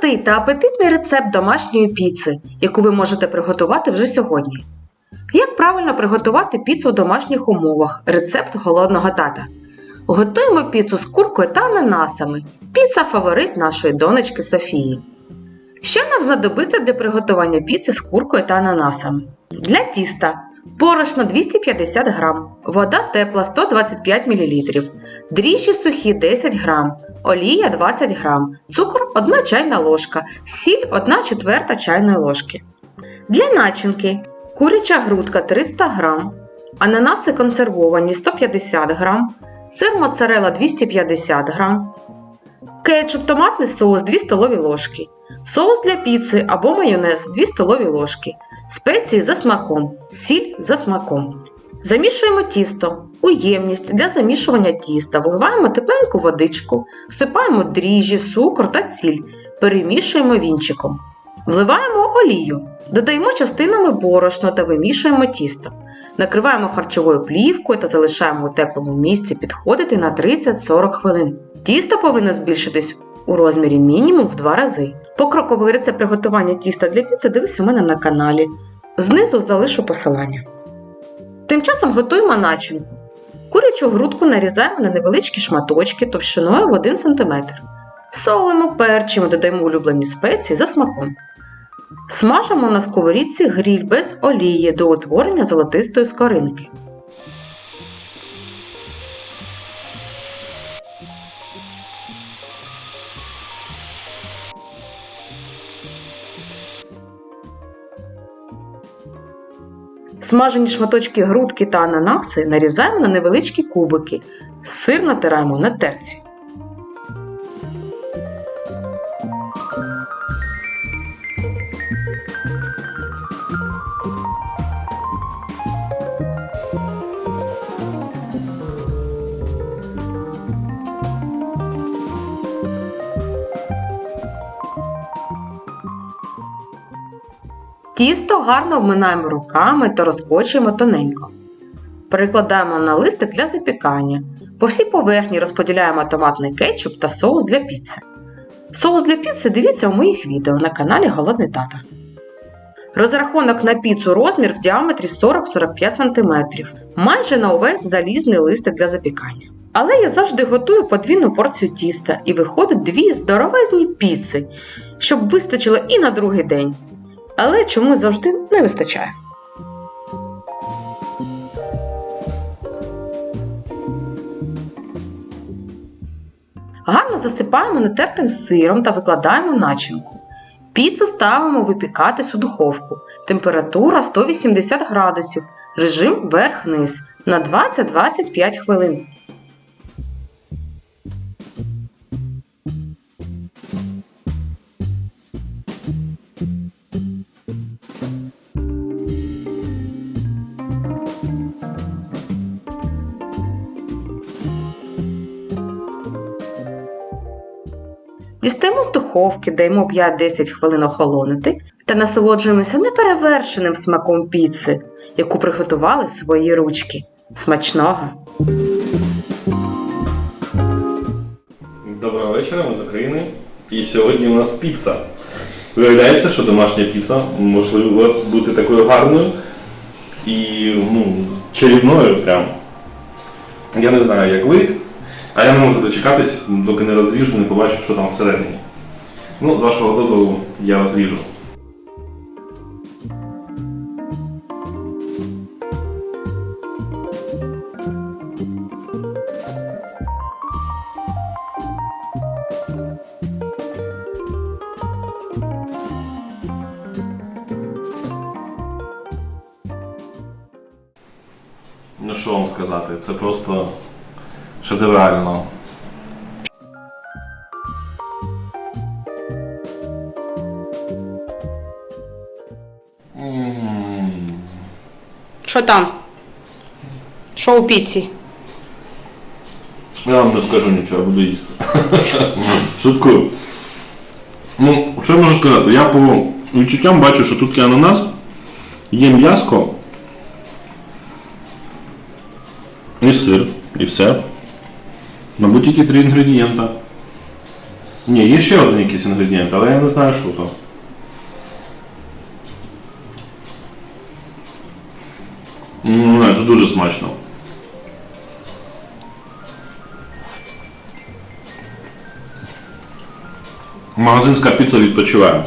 Простий та апетитний рецепт домашньої піци, яку ви можете приготувати вже сьогодні. Як правильно приготувати піцу у домашніх умовах? Рецепт голодного тата. Готуємо піцу з куркою та ананасами. Піца фаворит нашої донечки Софії. Що нам знадобиться для приготування піци з куркою та ананасами? Для тіста борошно 250 г, вода тепла 125 мл, дріжджі сухі 10 г, олія 20 г, цукор 1 чайна ложка, сіль 1 четверта чайної ложки. Для начинки. Куряча грудка 300 г, ананаси консервовані 150 г, сир моцарелла 250 г, кетчуп томатний соус 2 столові ложки, соус для піци або майонез 2 столові ложки, спеції за смаком, сіль за смаком. Замішуємо тісто. У ємність для замішування тіста вливаємо тепленьку водичку, всипаємо дріжджі, цукор та ціль, перемішуємо вінчиком. Вливаємо олію, додаємо частинами борошно та вимішуємо тісто. Накриваємо харчовою плівкою та залишаємо у теплому місці підходити на 30-40 хвилин. Тісто повинно збільшитись у розмірі мінімум в 2 рази. Покроковий рецепт приготування тіста для піци дивись у мене на каналі. Знизу залишу посилання. Тим часом готуємо начинку. Курячу грудку нарізаємо на невеличкі шматочки товщиною в 1 см. Солимо, перчимо, додаємо улюблені спеції за смаком. Смажимо на сковорідці гріль без олії до утворення золотистої скоринки. Смажені шматочки грудки та ананаси нарізаємо на невеличкі кубики. Сир натираємо на терці. Тісто гарно вминаємо руками та розкочуємо тоненько. Перекладаємо на листик для запікання. По всій поверхні розподіляємо томатний кетчуп та соус для піци. Соус для піци дивіться у моїх відео на каналі Голодний Тата. Розрахунок на піцу розмір в діаметрі 40-45 см, майже на увесь залізний листик для запікання. Але я завжди готую подвійну порцію тіста і виходить дві здоровезні піци, щоб вистачило і на другий день. Але чомусь завжди не вистачає. Гарно засипаємо натертим сиром та викладаємо начинку. Піцу ставимо випікатись у духовку. Температура 180 градусів. Режим верх-низ на 20-25 хвилин. Дістаємо з духовки, даємо 5-10 хвилин охолонути та насолоджуємося неперевершеним смаком піци, яку приготували свої ручки. Смачного! Доброго вечора, ми з України. І сьогодні у нас піца. Виявляється, що домашня піца можливо бути такою гарною і ну, чарівною прям. Я не знаю, як ви, а я не можу дочекатись, доки не розріжу, не побачу, що там всередині. Ну, з вашого дозволу я розріжу. Ну що вам сказати, це просто шедеврально. Що там? Що у піці? Я вам не скажу нічого, я буду їсти. Шуткую. Ну, що я можу сказати? Я по відчуттям бачу, що тут є ананас, є м'яско і сир, і все. Мабуть, тільки три інгредієнта. Ні, є ще один якийсь інгредієнт, але я не знаю, що то. Не це дуже смачно. Магазинська піца відпочиває.